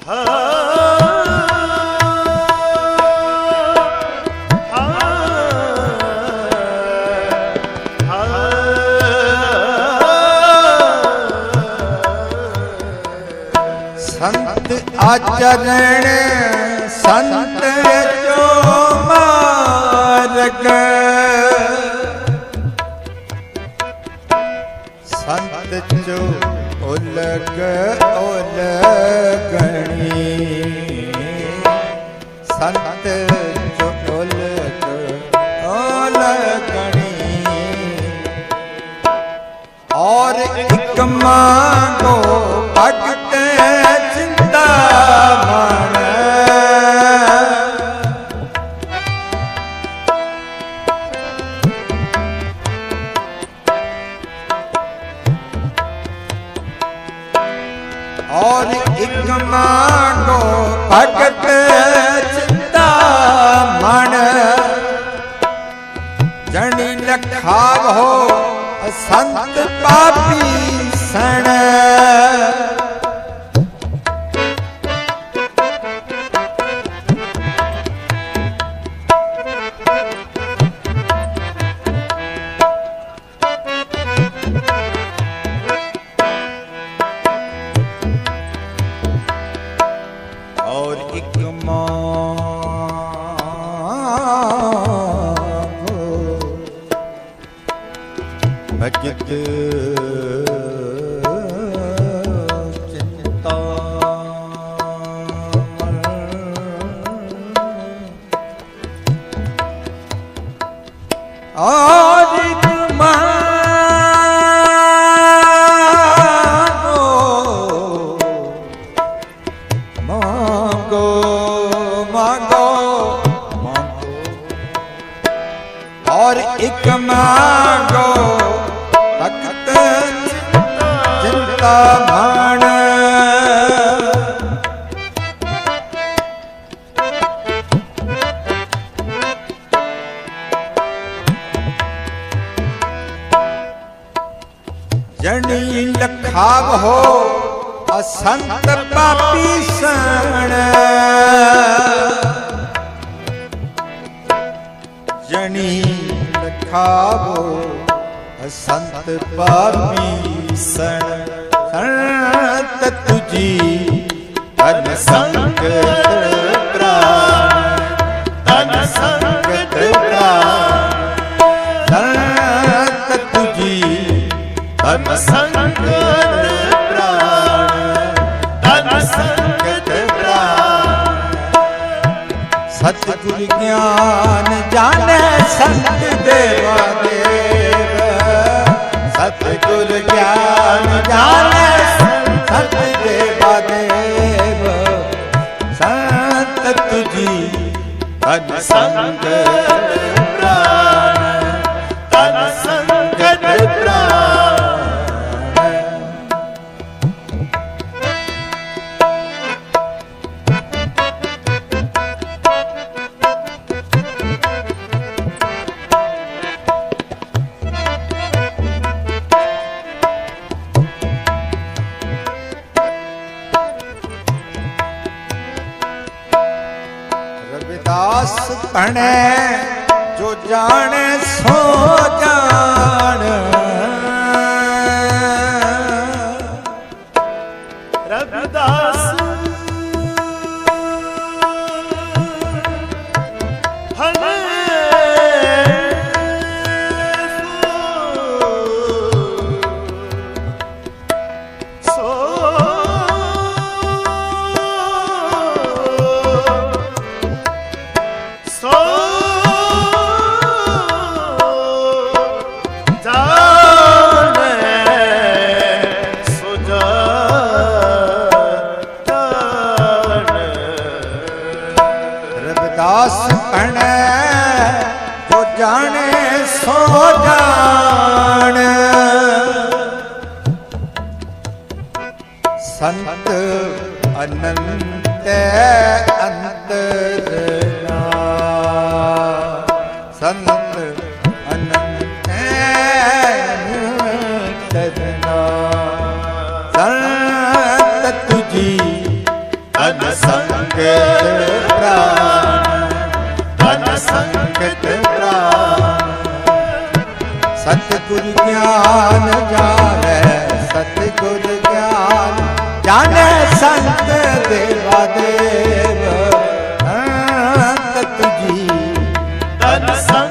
ਸੰਤ ਆਚਰਣ ਸੰਤ ਜੋ ਮਾਰਗ। ਸੰਤ ਜੋ ਉਲਗ do. ભણ ਸਤਿਗੁਰ ਗਿਆਨ ਜਾਣੈ ਸੰਤ ਦੇਵਾ ਦੇਵ ਸਤਿਗੁਰ ਗਿਆਨ ਜਾਣੈ ਸੰਤ ਦੇਵਾ ਦੇਵ ਸੰਤ ਤੁਜੀ ਅਨ ਸੰਗ ਤਣੈ ਜੋ ਜਾਣੈ ਸੋ ਜਾਣੈ। ਸਤਿਗੁਰ ਗਿਆਨ ਜਾਣੈ ਸਤਿਗੁਰ ਗਿਆਨ ਜਾਣੈ ਸੰਤ ਦੇਵਾ ਦੇਵ। ਅੰਤ ਤੁਜੀ ਤਨ ਸੰਗਤ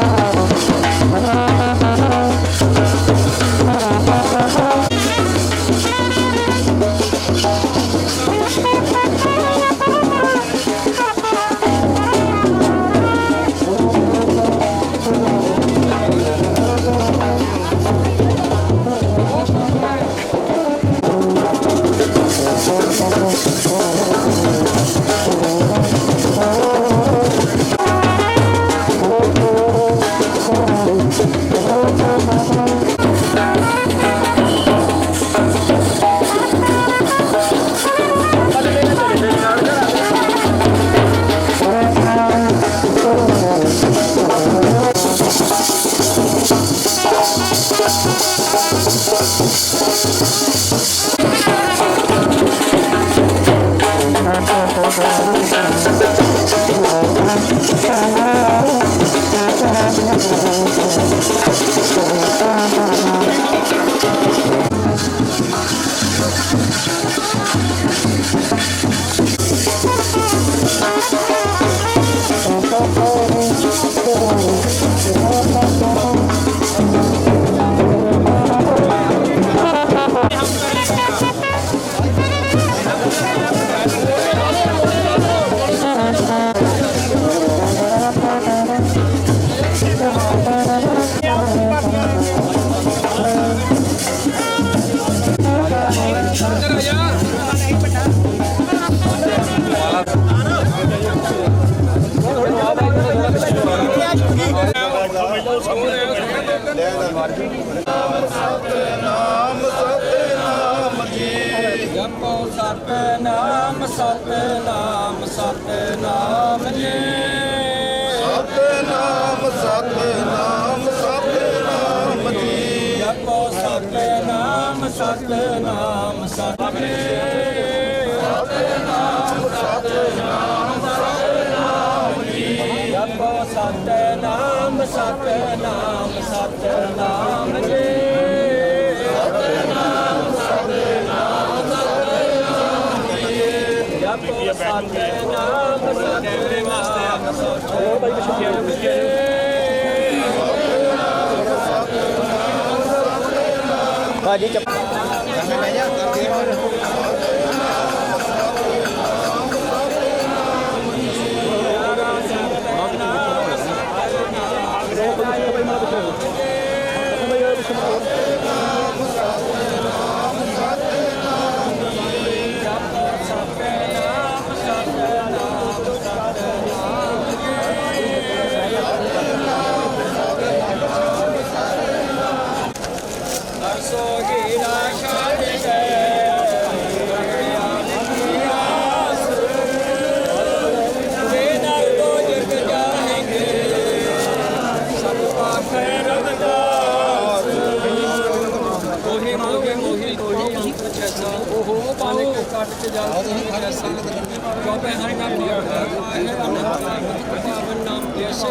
Oh. ਜਪੋ ਸਤਨਾਮ ਸਤਨਾਮ ਸਤਨਾਮ ਜੀ ਜਪੋ ਸਤਨਾਮ ਸਤਨਾਮ ਸਤਨਾਮ ਜੀ ਜਪੋ ਸਤਨਾਮ ਸਤਨਾਮ ਸਤਨਾਮ ਜੀ ਸੋਗੀ ભગવાન નામ લેશે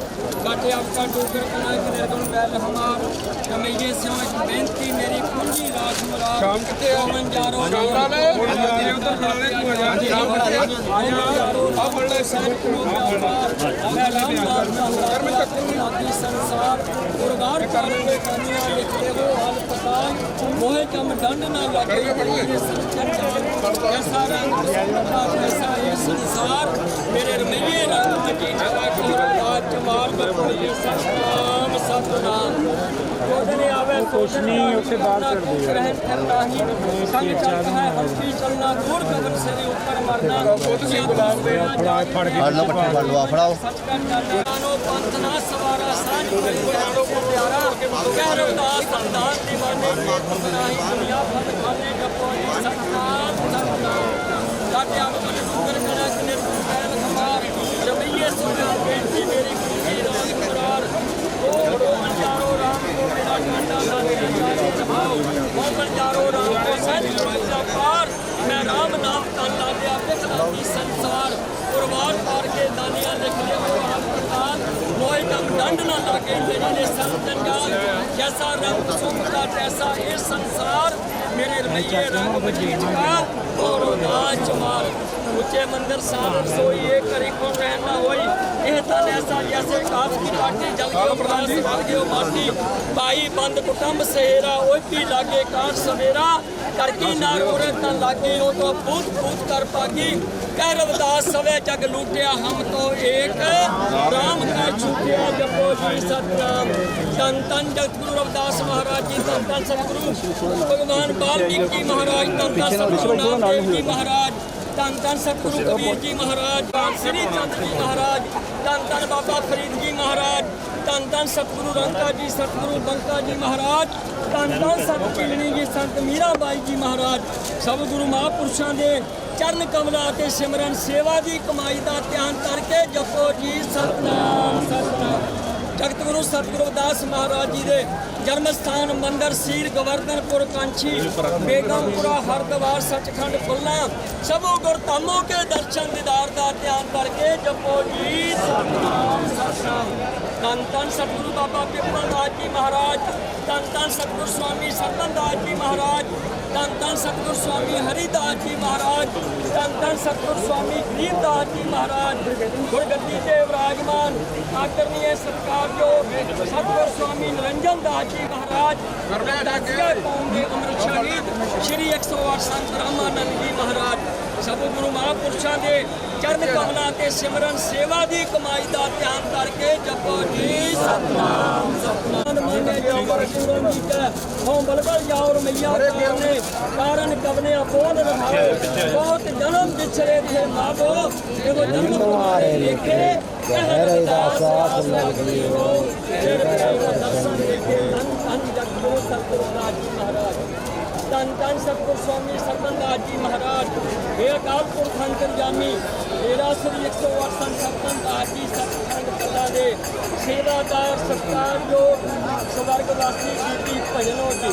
ਕਾਟੇ ਆਪਕਾ ਡੋਗਰ ਕਨਾ ਇੱਕ ਨਿਰਗੁਣ ਬੈਲ ਹਮਾਰ। ਕਮਈਏ ਸਿਉ ਇੱਕ ਬੇਨਤੀ ਮੇਰੀ ਕੁੰਜੀ ਰਾਜ ਮੁਰਾਦ ਸ਼ਾਮ ਕਿਤੇ ਹੋ ਮੰਜਾਰੋ ਸ਼ਾਮਰਾ ਲੈ ਤੇਰੇ ਉਧਰ ਬਣਾ ਲੈ। ਤੂੰ ਆ ਜਾ ਕਰੂ ਕਰ ਚੱਕੂ ਨਾਦੀ ਸੰਸਾਰ ਗੁਰਗਾਰ ਕਰਨਗੇ ਕੰਨਿਆ ਲਿਖਦੇ ਹੋ ਹਾਲ ਪਤਾ ਮੋਹਿ ਕਮ ਦੰਡ ਨਾ ਲੱਗੇ ਇਹ ਸੰਚਰ ਜਾਨ ਐਸਾ ਰੰਗ ਸੰਤਾ ਐਸਾ ਇਹ ਸੰਸਾਰ। ਮੇਰੇ ਰਮਈਏ ਰੰਗ ਕੁਛ ਨਹੀਂ ਉੱਥੇ ਬਾਹਰ ਠੰਡਾ ਹੀ ਸੰਗ ਚੱਲਦਾ ਹੈ। ਹੰਪੀ ਚਲਣਾ ਦੂਰ ਕਬਰ ਸੇ ਦੇ ਉੱਪਰ ਮਰਨਾ। ਤੁਸੀਂ ਗੁਲਾਮ ਦੇ ਫੜਾ ਫੜ ਕੇ ਫੜ ਲਓ ਪੱਠੇ ਫੜ ਲਓ ਫੜਾਓ। ਸੱਚ ਕਰ ਜਾਣਾ ਨੋ ਪੰਥ ਨਾ ਸਵਾਰਾ ਸਾਜ ਗੁਰਦਾਨੋ ਕੋ ਪਿਆਰਾ। ਕਹਿ ਰਵਦਾਸ ਸੰਦਾਸ دیਵਾਨੇ ਨਹੀਂ ਦੁਨੀਆ ਫਤ ਖਾਨੇ ਜਪੋ। ਜੀ ਸਤਨਾਮ ਸਤਨਾਮ। ਸਾਡੇ ਆਪ ਮਨ ਸੁੰਦਰ ਕਰਾ ਕਨੇ ਪੈਲ ਖਮਾਰ ਜਮਈਏ ਸੁਣਾ ਬੇਟੀ ਮੇਰੀ। ਜੈਸਾ ਰੰਗ ਸੁਖ ਤੈਸਾ ਇਹ ਸੰਸਾਰ ਮੇਰੇ ਰਮਈਏ ਰੰਗ ਬਜੀ ਚਕਾ ਔਰ ਨਾਚ ਮਾਰ ਉੱਚੇ ਮੰਦਰ ਸਾਧ ਰਸੋਈ ਇਹ ਕਰੀ ਕੋਣ ਰਹਿਣ ਨਾ ਹੋਈ। ਇਹ ਤਾਂ ਐਸਾ ਜੈਸੇ ਕਾਫ ਕੀ ਪਾਟੀ ਜਲ ਗਿਓ ਬਰਾਸ ਵਰ ਗਿਓ ਮਾਟੀ। ਭਾਈ ਬੰਦ ਕੁਟੰਬ ਸੇਰਾ ਓਏ ਪੀ ਲਾਗੇ ਕਾਟ ਸਵੇਰਾ। ਕਰਕੀ ਨਾ ਕੋਰੇ ਤਾਂ ਲਾਗੇ, ਉਹ ਤੋਂ ਭੂਤ ਭੂਤ ਕਰ ਪਾਗੀ ਕਹਿ ਰਵਦਾਸ, ਸਵੇ ਜਗ ਲੂਟਿਆ ਹਮ ਤੋਂ ਏਕ। ਰਾਮ ਕਾ ਛੁਟਿਆ ਜਪੋ ਜੀ ਸਤਨਾਮ। ਤਨ ਤਨ ਜਗਤ ਗੁਰੂ ਰਵਿਦਾਸ ਮਹਾਰਾਜ ਜੀ ਤਨ ਤਨ ਸਤਿਗੁਰੂ। ਭਗਵਾਨ ਵਾਲਮੀਕੀ ਮਹਾਰਾਜ ਤਨ ਤਨ ਸਤਿਗੁਰੂ ਨਾਮਦੇਵ ਜੀ ਮਹਾਰਾਜ। ਤਨ ਤਨ ਸਤਿਗੁਰੂ ਕਬੀਰ ਜੀ ਮਹਾਰਾਜ ਧੰਨ ਸ੍ਰੀ ਚੰਦ ਜੀ ਮਹਾਰਾਜ ਤਨ ਤਨ ਬਾਬਾ ਫਰੀਦ ਜੀ ਮਹਾਰਾਜ ਤਨ ਤਨ ਸਤਿਗੁਰੂ ਰੰਗਾ ਜੀ ਸਤਿਗੁਰੂ ਬੰਕਾ ਜੀ ਮਹਾਰਾਜ ਤਨ ਤਨ ਸਤ ਚਿਲਣੀ ਜੀ ਸੰਤ ਮੀਰਾਬਾਈ ਜੀ ਮਹਾਰਾਜ ਸਭ ਗੁਰੂ ਮਹਾਂਪੁਰਸ਼ਾਂ ਦੇ ਚਰਨ ਕਮਲਾਂ ਅਤੇ ਸਿਮਰਨ ਸੇਵਾ ਦੀ ਕਮਾਈ ਦਾ ਧਿਆਨ ਕਰਕੇ ਜਪੋ ਜੀ ਸਤਨਾਮ ਸਤਨਾਮ। ਜਗਤ ਗੁਰੂ ਸਤਿਗੁਰੂ ਰਵਿਦਾਸ ਮਹਾਰਾਜ ਜੀ ਦੇ ਜਨਮ ਸਥਾਨ ਮੰਦਰ ਸੀਰ ਗਵਰਧਨਪੁਰ ਕਾਂਚੀ ਬੇਗਮਪੁਰਾ ਹਰਦਵਾਰ ਸੱਚਖੰਡ, ਫੁੱਲਾਂ, ਸਭੋ ਗੁਰ ਧਾਮੋ ਕੇ ਦਰਸ਼ਨ ਦੀਦਾਰ ਦਾ ਧਿਆਨ ਕਰਕੇ ਜਪੋ ਜੀ। ਸਤਨਾਮ ਸਤਨਾਮ ਧੰਨ ਧੰਨ ਸਤਿਗੁਰੂ ਬਾਬਾ ਪਿਪਲ ਦਾਸ ਜੀ ਮਹਾਰਾਜ, ਧੰਨ ਧੰਨ ਸਤਿਗੁਰੂ ਸਵਾਮੀ ਸਰਬਨ ਦਾਸ ਜੀ ਮਹਾਰਾਜ ਧੰਨ ਧੰਨ ਸਤਿਗੁਰੂ ਸਵਾਮੀ ਹਰੀਦਾਸ ਜੀ ਮਹਾਰਾਜ, ਧੰਨ ਧੰਨ ਸਤਿਗੁਰੂ ਸਵਾਮੀ ਗਰੀਬਦਾਸ ਜੀ ਮਹਾਰਾਜ, ਗੁਰਗੱਦੀ ਤੇ ਵਿਰਾਜਮਾਨ ਸਰਕਾਰ ਜੋ ਸਤਿਗੁਰੂ ਸਵਾਮੀ ਨਿਰੰਜਨ ਦਾਸ ਜੀ ਕੌਮ ਦੇ ਅੰਮ੍ਰਿਤ ਸ਼ਹੀਦ ਸ਼੍ਰੀ 108 ਸੰਤ ਰਾਮਾਨੰਦ ਜੀ ਮਹਾਰਾਜ ਸਭ ਗੁਰੂ ਮਹਾਂਪੁਰਸ਼ਾਂ ਦੇ ਚਰਨ ਕਮਲਾਂ ਤੇ ਸਿਮਰਨ ਸੇਵਾ ਦੀ ਕਮਾਈ ਦਾ ਧਿਆਨ ਕਰਕੇ ਜਪੋ ਜੀ। ਸਤਨਾਮ ਸਤਨਾਮ। ਮਾਨੇ ਜੋ ਪਰਪੂਰਨ ਜੀ ਕੈ ਹੋਂ ਬਲਬਲ ਜਾਉਰ ਮਈਆ ਕਾਰਨੇ ਕਾਰਨ ਕਬਨੇ ਅਪੋਨ ਰਹਾਵੇ ਬਹੁਤ ਜਨਮ ਵਿਛੜੇ ਦੇ ਮਾਵੋ ਇਹੋ ਜਨਮ ਤੁਹਾਰੇ ਲੇਖੇ ਕਹਿ ਆਸ ਲਗਦੀ ਹੋ ਫਿਰ ਮੇਰਾ ਦਰਸ਼ਨ ਦੇਖੇ ਧੰਨ ਧੰਨ ਜਗਤੋ ਸਤਿਗੁਰੂ ਨਾਥ ਜੀ ਮਹਾਰਾਜ ਧੰਨ ਧੰਨ ਸਤਿਗੁਰ ਸਵਾਮੀ ਸਰਬੰਦਾਸ ਜੀ ਮਹਾਰਾਜ ਇਹ ਅਕਾਲ ਪੁਰਖ ਅੰਤਰਜਾਮੀ ਮੇਰਾ ਸ੍ਰੀ 108 ਸੰਤ ਸਰਬੰਦਾਸ ਜੀ ਸਤਖੰਡ ਕਲਾ ਦੇ ਸੇਵਾਦਾਰ, ਸਤਿਕਾਰਯੋਗ ਸਵਰਗਵਾਸੀ ਬੀਬੀ ਭਜਨੋ ਜੀ।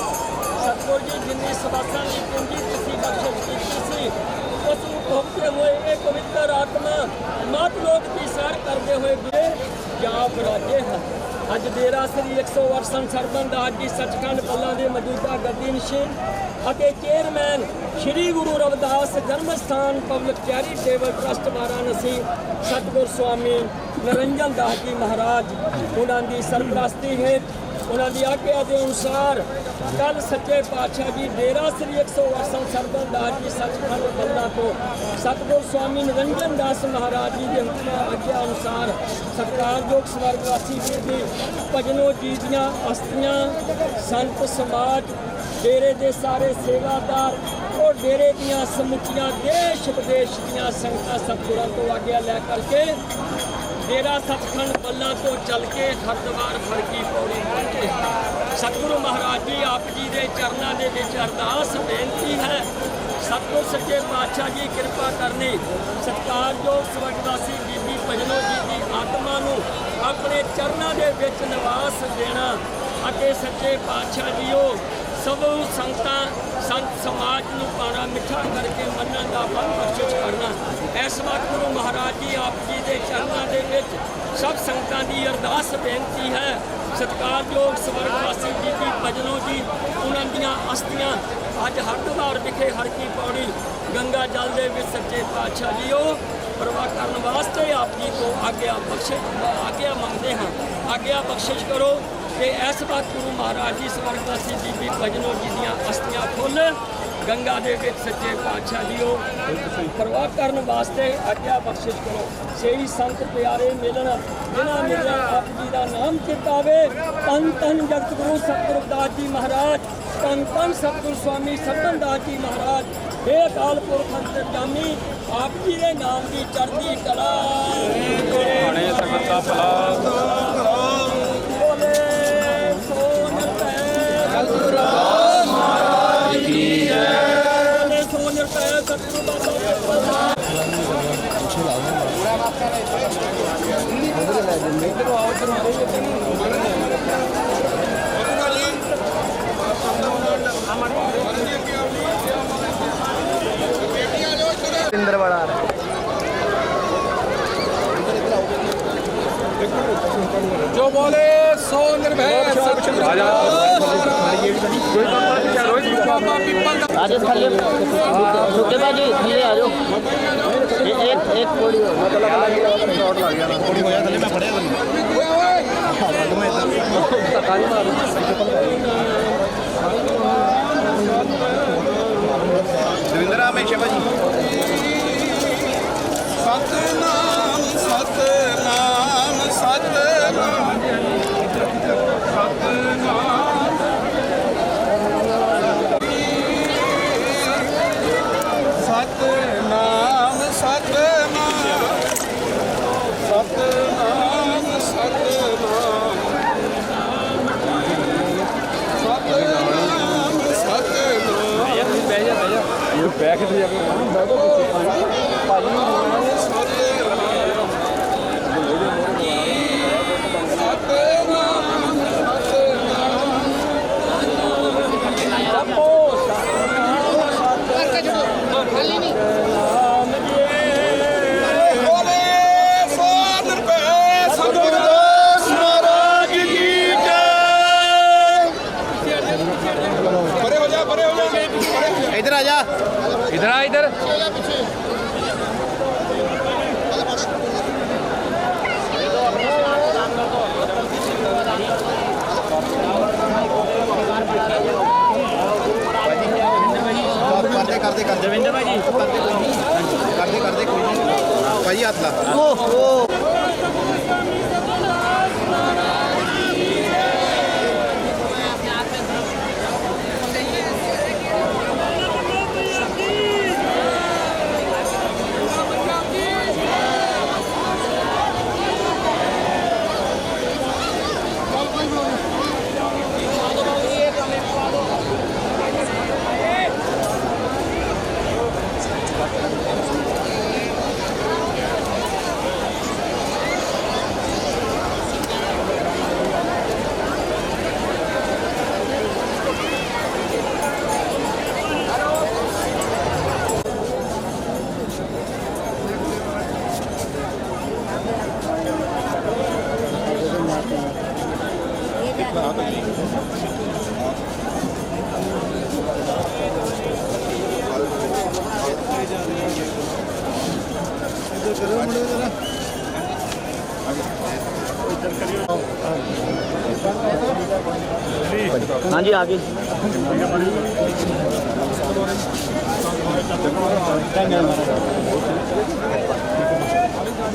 ਸਤਿਗੁਰ ਜੀ, ਜਿੰਨੀ ਸਵਾਸਾਂ ਦੀ ਪੂੰਜੀ ਤੁਸੀਂ ਬਖਸ਼ਿਸ਼ ਕੀਤੀ ਸੀ, ਉਸ ਨੂੰ ਭੋਗਦੇ ਹੋਏ ਇਹ ਪਵਿੱਤਰ ਆਤਮਾ, ਮਾਤ ਲੋਕ ਦੀ ਸੈਰ ਕਰਦੇ ਹੋਏ ਗਏ ਜਾਪ ਰਾਜੇ ਹਨ। ਅੱਜ ਡੇਰਾ ਸ੍ਰੀ 108 ਸੰਤ ਸਰਬੰਦਾਸ ਜੀ ਸੱਚਖੰਡ ਪੱਲਾ ਦੇ ਮੌਜੂਦਾ ਗੱਦੀ ਨਸ਼ੀਨ ਅਤੇ ਚੇਅਰਮੈਨ ਸ੍ਰੀ ਗੁਰੂ ਰਵਿਦਾਸ ਜਨਮ ਸਥਾਨ ਪਬਲਿਕ ਚੈਰੀਟੇਬਲ ਟਰਸਟ ਵਾਰਾਣਸੀ ਸਤਿਗੁਰ ਸਵਾਮੀ ਨਰਿੰਜਨ ਦਾਸ ਜੀ ਮਹਾਰਾਜ, ਉਹਨਾਂ ਦੀ ਸਰਪ੍ਰਸਤੀ ਹੇਠ ਉਹਨਾਂ ਦੀ ਆਗਿਆ ਦੇ ਅਨੁਸਾਰ ਕੱਲ ਸੱਚੇ ਪਾਤਸ਼ਾਹ ਜੀ ਡੇਰਾ ਸ੍ਰੀ 108 ਸੰਤ ਸਰਬੰਦਾਸ ਜੀ ਸੱਚਖੰਡ ਪੱਲਾ ਤੋਂ ਸਤਿਗੁਰ ਸਵਾਮੀ ਨਿਰੰਜਨ ਦਾਸ ਮਹਾਰਾਜ ਜੀ ਦੇ ਹੁਕਮ ਆਗਿਆ ਅਨੁਸਾਰ ਸਤਿਕਾਰਯੋਗ ਸਵਰਗਵਾਸੀ ਵੀਰ ਦੀ ਭਜਨੋ ਜੀ ਦੀਆਂ ਅਸਤੀਆਂ ਸੰਤ ਸਮਾਜ, ਡੇਰੇ ਦੇ ਸਾਰੇ ਸੇਵਾਦਾਰ ਉਹ ਡੇਰੇ ਦੀਆਂ ਸਮੁੱਚੀਆਂ ਦੇਸ਼ ਵਿਦੇਸ਼ ਦੀਆਂ ਸੰਗਤਾਂ ਸਤਿਗੁਰਾਂ ਤੋਂ ਆਗਿਆ ਲੈ ਕਰਕੇ ਡੇਰਾ ਸਤਖੰਡ ਬੱਲਾ ਤੋਂ ਚੱਲ ਕੇ ਹਰਦੁਆਰ ਫਰਕੀ ਪੌੜੀ ਪਹੁੰਚੇ। ਸਤਿਗੁਰੂ ਮਹਾਰਾਜ ਜੀ, ਆਪ ਜੀ ਦੇ ਚਰਨਾਂ ਦੇ ਵਿੱਚ ਅਰਦਾਸ ਬੇਨਤੀ ਹੈ। ਸਤਿਗੁਰ ਸੱਚੇ ਪਾਤਸ਼ਾਹ ਜੀ, ਕਿਰਪਾ ਕਰਨੀ। ਸਤਿਕਾਰਯੋਗ ਸਵਰਗਵਾਸੀ ਬੀਬੀ ਭਜਨੋ ਜੀ ਦੀ ਆਤਮਾ ਨੂੰ ਆਪਣੇ ਚਰਨਾਂ ਦੇ ਵਿੱਚ ਨਿਵਾਸ ਦੇਣਾ ਅਤੇ ਸੱਚੇ ਪਾਤਸ਼ਾਹ ਜੀਓ ਸਭ ਸੰਗਤਾਂ, ਸੰਤ ਸਮਾਜ ਨੂੰ ਪਾਣਾ ਮਿੱਠਾ ਕਰਕੇ ਮੰਨਣ ਦਾ ਬਲ ਬਖਸ਼ਿਸ਼ ਕਰਨਾ। ਇਸ ਵਕਤ ਗੁਰੂ ਮਹਾਰਾਜ ਜੀ ਆਪ ਜੀ ਦੇ ਚਰਨਾਂ ਦੇ ਵਿੱਚ ਸਭ ਸੰਗਤਾਂ ਦੀ ਅਰਦਾਸ ਬੇਨਤੀ ਹੈ। ਸਤਿਕਾਰਯੋਗ ਸਵਰਗਵਾਸੀ ਬੀਬੀ ਭਜਨੋ ਜੀ, ਉਹਨਾਂ ਦੀਆਂ ਅਸਥੀਆਂ। ਅੱਜ ਹਰਦੁਆਰ ਵਿਖੇ ਹਰ ਕੀ ਪੌੜੀ ਗੰਗਾ ਜਲ ਦੇ ਵਿੱਚ ਸੱਚੇ ਪਾਤਸ਼ਾਹ ਜੀਓ। ਪ੍ਰਵਾਹ ਕਰਨ ਵਾਸਤੇ ਆਪ ਜੀ ਤੋਂ ਆਗਿਆ ਬਖਸ਼ਿਸ਼, ਆਗਿਆ ਮੰਗਦੇ ਹਾਂ। ਆਗਿਆ ਬਖਸ਼ਿਸ਼ ਕਰੋ। ਕਿ ਇਸ ਵਕਤ ਗੁਰੂ ਮਹਾਰਾਜ ਜੀ ਸਵਰਗਵਾਸੀ ਬੀਬੀ ਭਜਨੋ ਜੀ ਦੀਆਂ ਅਸਥੀਆਂ ਖੁੱਲ ਗੰਗਾ ਦੇ ਵਿੱਚ ਸੱਚੇ ਪਾਤਸ਼ਾਹ ਜੀਓ। ਪ੍ਰਵਾਹ ਕਰਨ ਵਾਸਤੇ ਆਗਿਆ ਬਖਸ਼ਿਸ਼ ਕਰੋ। ਸਹੀ ਸੰਤ ਪਿਆਰੇ ਮਿਲਣ, ਜਿਨ੍ਹਾਂ ਮਿਲਿਆ ਆਪ ਜੀ ਦਾ ਨਾਮ ਚਿਤਾਵੇ ਤਨ ਤਨ ਜਗਤ ਗੁਰੂ ਸਤਿਗੁਰੂ ਜੀ ਮਹਾਰਾਜ ਤਨ ਤਨ ਸਤਿਗੁਰੂ ਸਵਾਮੀ ਸਤਨ ਦਾਸ ਜੀ ਮਹਾਰਾਜ। ਇਹ ਅਕਾਲ ਪੁਰਖ ਅੰਤਰਜਾਮੀ, ਆਪ ਜੀ ਦੇ ਨਾਮ ਦੀ ਚੜ੍ਹਦੀ ਕਲਾ। ਹਣੇ ਸੰਗਤ ਦਾ ਭਲਾ। इंदर बड़ा आ रहा है जो बोले सो निर्भय सच राजा राजेश खल्ले सुखे भाजी खल्ले आ जाओ एक एक कोड़ी हो मतलब शॉट लग गया कोड़ी होया थले मैं फड़या तन्नू ਦਵਿੰਦਰ ਆ ਮੇਸ਼ਾ ਭਾਜੀ ਸਤਨਾਮ ਸਤਨਾਮ ਸਤਨਾਮ ਸਤਨਾਮ যাবে। आगे